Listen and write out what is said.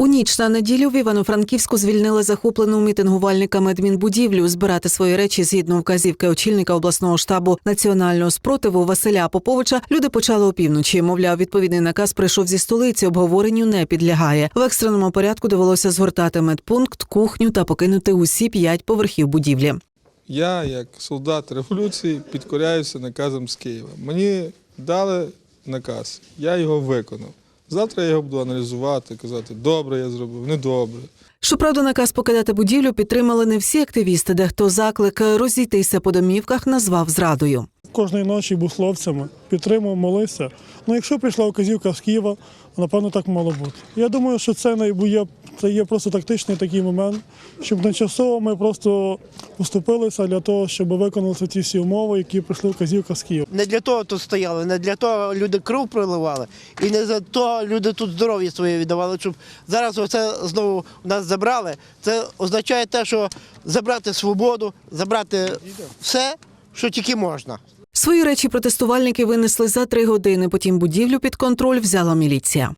У ніч на неділю в Івано-Франківську звільнили захоплену мітингувальниками адмінбудівлю. Збирати свої речі згідно вказівки очільника обласного штабу національного спротиву Василя Поповича. Люди почали опівночі. Мовляв, відповідний наказ прийшов зі столиці. Обговоренню не підлягає. В екстреному порядку довелося згортати медпункт, кухню та покинути усі п'ять поверхів будівлі. Я, як солдат революції, підкоряюся наказам з Києва. Мені дали наказ, я його виконав. Завтра я його буду аналізувати, казати, добре я зробив, недобре. Щоправда, наказ покидати будівлю підтримали не всі активісти. Дехто заклик розійтися по домівках назвав зрадою. Кожної ночі був хлопцями, підтримував, молився. Ну, якщо прийшла вказівка з Києва, напевно, так мало бути. Я думаю, що це є, це є просто тактичний такий момент, щоб тимчасово ми просто поступилися для того, щоб виконати ті всі умови, які прийшли вказівка з Києва. Не для того тут стояли, не для того люди кров проливали, і не за того люди тут здоров'я своє віддавали, щоб зараз оце знову нас забрали. Це означає те, що забрати свободу, забрати все, що тільки можна. Свої речі протестувальники винесли за три години. Потім будівлю під контроль взяла міліція.